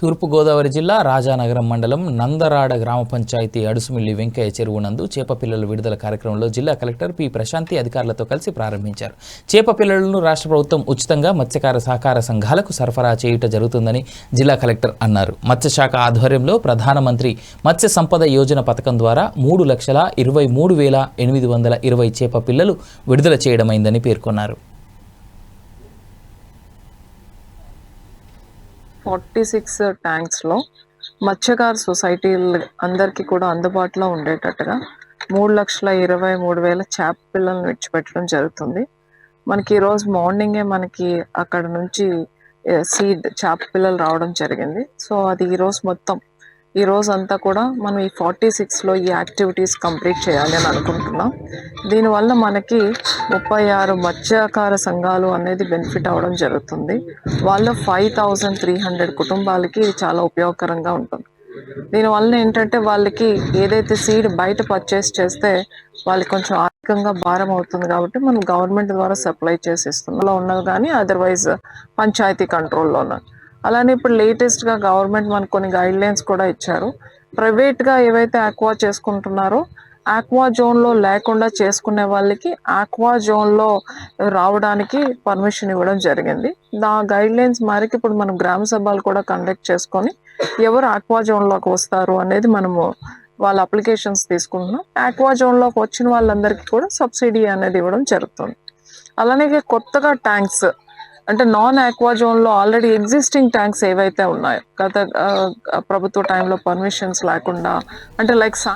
తూర్పుగోదావరి జిల్లా రాజానగరం మండలం నందరాడ గ్రామ పంచాయతీ అడుసుమిల్లి వెంకయ్య చెరువు నందు చేపపిల్లల విడుదల కార్యక్రమంలో జిల్లా కలెక్టర్ పి ప్రశాంతి అధికారులతో కలిసి ప్రారంభించారు. చేపపిల్లలను రాష్ట్ర ప్రభుత్వం ఉచితంగా మత్స్యకార సహకార సంఘాలకు సరఫరా చేయుట జరుగుతుందని జిల్లా కలెక్టర్ అన్నారు. మత్స్యశాఖ ఆధ్వర్యంలో ప్రధానమంత్రి మత్స్య సంపద యోజన పథకం ద్వారా మూడు లక్షల ఇరవై మూడు వేల ఎనిమిది వందల ఇరవై చేప పిల్లలు విడుదల చేయడమైందని పేర్కొన్నారు. ఫార్టీ సిక్స్ ట్యాంక్స్లో మత్స్యకార సొసైటీ అందరికీ కూడా అందుబాటులో ఉండేటట్టుగా మూడు లక్షల ఇరవై మూడు వేల చేప పిల్లలను విడిచిపెట్టడం జరుగుతుంది. మనకి ఈరోజు మార్నింగే మనకి అక్కడ నుంచి సీడ్ చేప పిల్లలు రావడం జరిగింది. సో అది ఈరోజు మొత్తం ఈ రోజు అంతా కూడా మనం ఈ ఫార్టీ సిక్స్లో ఈ యాక్టివిటీస్ కంప్లీట్ చేయాలి అని అనుకుంటున్నాం. దీనివల్ల మనకి ముప్పై ఆరు మత్స్యకార సంఘాలు అనేది బెనిఫిట్ అవ్వడం జరుగుతుంది. వాళ్ళ ఫైవ్ థౌజండ్ త్రీ హండ్రెడ్ కుటుంబాలకి ఇది చాలా ఉపయోగకరంగా ఉంటుంది. దీనివల్ల ఏంటంటే వాళ్ళకి ఏదైతే సీడ్ బయట పర్చేస్ చేస్తే వాళ్ళకి కొంచెం ఆర్థికంగా భారం అవుతుంది కాబట్టి మనం గవర్నమెంట్ ద్వారా సప్లై చేసి ఇస్తున్నాం ఉన్నది కానీ అదర్వైజ్ పంచాయతీ కంట్రోల్లో ఉన్నది అలానే ఇప్పుడు లేటెస్ట్గా గవర్నమెంట్ మనకు కొన్ని గైడ్ లైన్స్ కూడా ఇచ్చారు. ప్రైవేట్గా ఏవైతే ఆక్వా చేసుకుంటున్నారో ఆక్వా జోన్లో లేకుండా చేసుకునే వాళ్ళకి ఆక్వా జోన్లో రావడానికి పర్మిషన్ ఇవ్వడం జరిగింది. దా గైడ్ లైన్స్ మేరకు ఇప్పుడు మనం గ్రామ సభలు కూడా కండక్ట్ చేసుకొని ఎవరు ఆక్వా జోన్లోకి వస్తారు అనేది మనము వాళ్ళ అప్లికేషన్స్ తీసుకుంటున్నాం. ఆక్వా జోన్లోకి వచ్చిన వాళ్ళందరికీ కూడా సబ్సిడీ అనేది ఇవ్వడం జరుగుతుంది. అలానే కొత్తగా ట్యాంక్స్ అంటే నాన్ ఆక్వా జోన్లో ఆల్రెడీ ఎగ్జిస్టింగ్ ట్యాంక్స్ ఏవైతే ఉన్నాయో గత ప్రభుత్వ టైంలో పర్మిషన్స్ లేకుండా అంటే లైక్ సా